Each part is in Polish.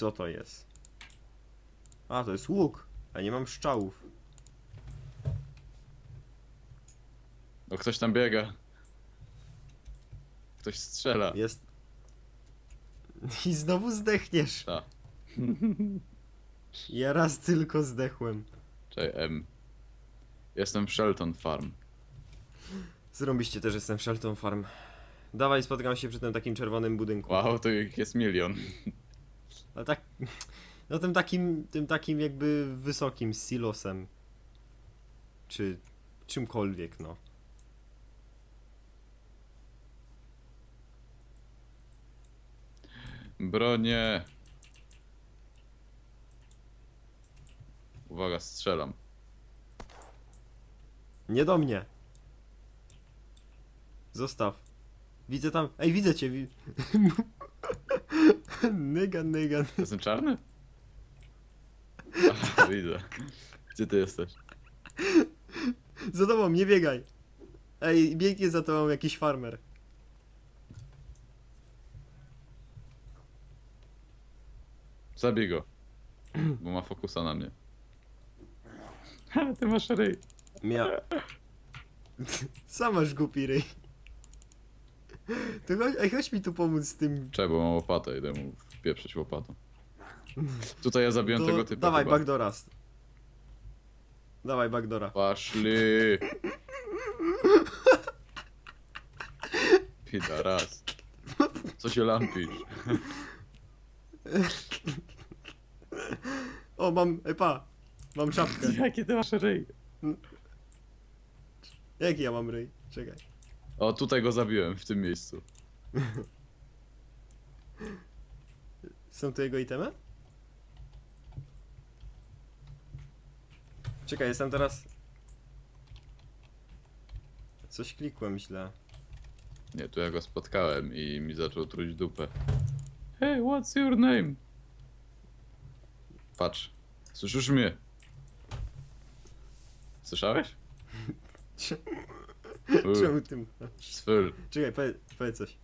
Co to jest? A, to jest łuk. A nie mam szczałów. O, ktoś tam biega. Ktoś strzela. Jest. I znowu zdechniesz. Ta. Ja raz tylko zdechłem. Czekaj, M. Jestem w Shelton Farm. Zrobiście też jestem w Shelton Farm. Dawaj, spotkam się przy tym takim czerwonym budynku. Wow, to ich jest milion. Ale tak. No tym takim, tym takim jakby wysokim, silosem. Czy czymkolwiek, no. Bronie. Uwaga, strzelam. Nie do mnie. Zostaw. Widzę tam. Ej, widzę cię. Wi... nygan, nygan. Jestem czarny? Aha, widzę. Gdzie ty jesteś? Za tobą, nie biegaj. Ej, biegnie za tobą jakiś farmer. Zabij go. Bo ma fokusa na mnie. Ale ty masz ryj. Mia... Sam masz głupi ryj. To chodź, ej, chodź mi tu pomóc z tym. Czekaj, bo mam łopatę, idę mu wpieprzyć łopatą. Tutaj ja zabiłem To tego typa Dawaj, chyba. backdora. Dawaj, backdora. Paszli. Pida, raz. Co się lampisz? O, mam, ej, pa. Mam czapkę. Jaki ty masz ryj? Jaki ja mam ryj? Czekaj. O, tutaj go zabiłem, w tym miejscu. Są tu jego itemy? Czekaj, jestem teraz... Coś klikłem źle. Nie, tu ja go spotkałem i mi zaczął truć dupę. Hey, what's your name? Patrz. Słyszysz mnie? Słyszałeś? U, Czemu tym... Swyl. Czekaj, powiedz, powiedz coś.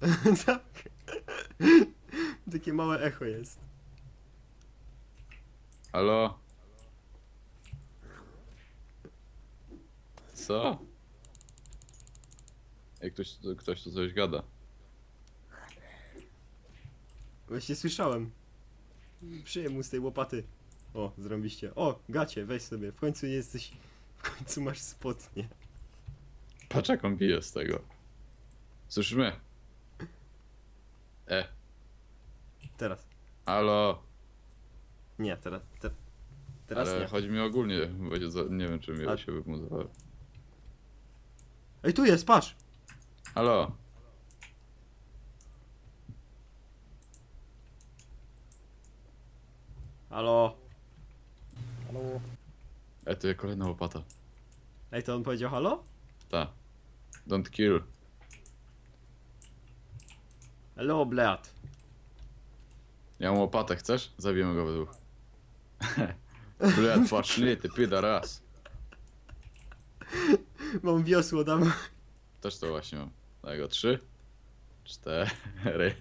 tak. Takie małe echo jest. Halo? Co? Ej, ktoś, ktoś tu coś gada. Właśnie słyszałem. Przyjem mu z tej łopaty. O, zrobiliście. O, gacie, weź sobie. W końcu nie jesteś... W końcu masz spodnie. Patrz jak on bije z tego. Słyszysz mnie? E, Teraz. halo? Nie, teraz... Te, teraz Ale nie. chodzi mi ogólnie, bo się za, nie wiem czy mi A- się wymuzowało. Ej, tu jest, patrz! Halo? Halo. E, tu jest kolejna łopata. Ej, to on powiedział halo? Ta. Don't kill. Hello, bleat. Ja mam łopatę, chcesz? Zabijemy go we dwóch. Bleat, patrz, ty pyda raz. Mam wiosło, tam. Też to właśnie mam. Daj go, trzy, cztery.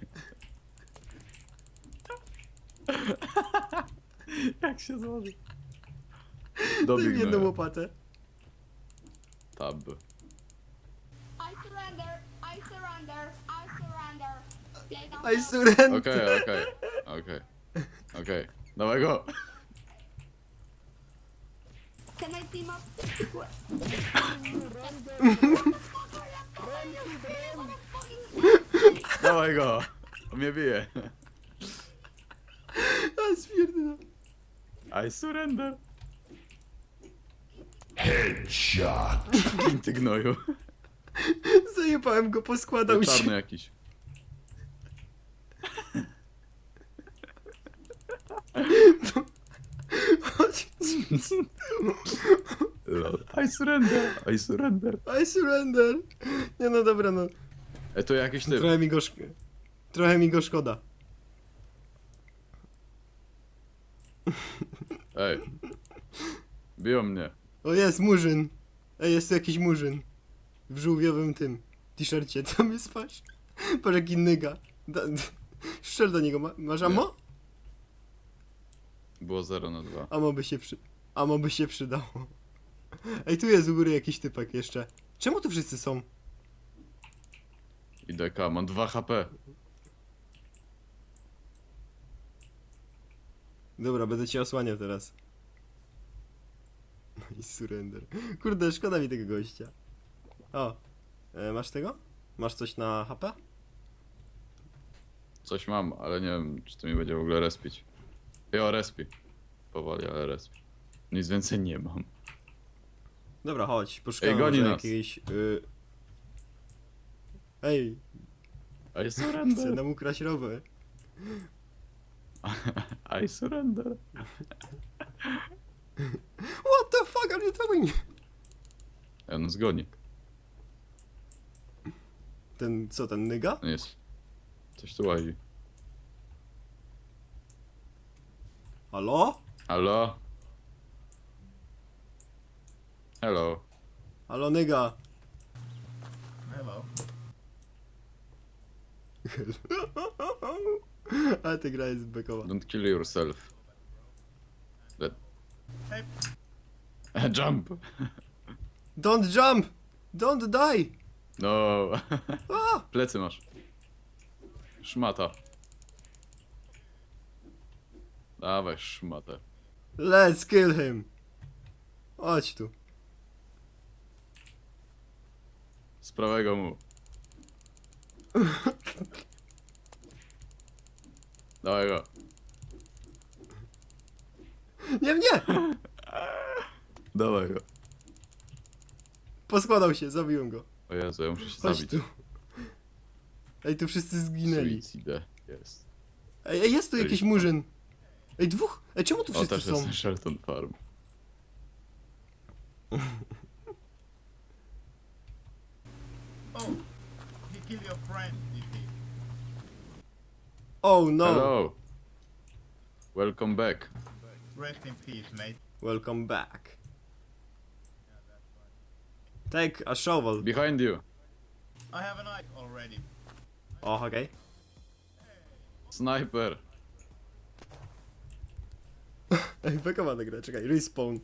Jak się złoży? Daj mi jedną łopatę. Tab. I surrender. Okej, okej. Okej. Okej. Dawaj go. Can I team up? Dawaj go. On mnie bije. A, spierdolę. I surrender. Headshot. Ty gnoju. Zajebałem go, poskładał Czarny się. jakiś. Chodź. Lol. I surrender. I surrender. I surrender. Nie no dobra, no. E, tu jakiś typ. Trochę mi go szk... Trochę mi go szkoda. Ej. Biją mnie. O jest, murzyn. Ej, jest tu jakiś murzyn. W żółwiowym tym t-shircie. Tam jest, patrz. Patrz jaki nyga. Da, Strzel do niego, ma, masz ammo? Było 0 na 2. Amo by się przy... Amo by się przydało. Ej, tu jest u góry jakiś typek jeszcze. Czemu tu wszyscy są? I DK, mam 2 HP. Dobra, będę cię osłaniał teraz. No i surrender. Kurde, szkoda mi tego gościa. O, e, masz tego? Masz coś na HP? Coś mam, ale nie wiem, czy to mi będzie w ogóle respić. Jo, respi. Powoli, ale respi. Nic więcej nie mam. Dobra, chodź, poszukamy Ej, goni może nas. jakiejś... Y... Ej, I chcę surrender. nam ukraść rower. I surrender. What the fuck are you doing? Ej, on nas goni. Ten, co, ten nyga? Jest. Coś tu łazi. Halo? Halo? Hello. Halo, nyga. Hello. Ale ta gra jest bekowa. Don't kill yourself. Let... Hey. Jump! Don't jump! Don't die! No. Plecy masz. Szmata. Dawaj szmatę. Let's kill him! Chodź tu. Z prawego mu. Dawaj go. Nie, nie! Dawaj go. Poskładał się, zabiłem go. O Jezu, ja muszę się Chodź zabić. tu. Ej, tu wszyscy zginęli. Suicide. Jest. Ej, ej, jest tu jakiś murzyn. Ej, dwóch! Ej, czemu tu O, wszyscy też są? jest Shelton Farm. Oh, he killed your friend, did he? Oh no! Hello. Welcome back. Rest in peace, mate. Welcome back. Take a shovel. Behind you. I have a knife already. O, okej. Sniper. Ej, bekowa gra, czekaj, respawn.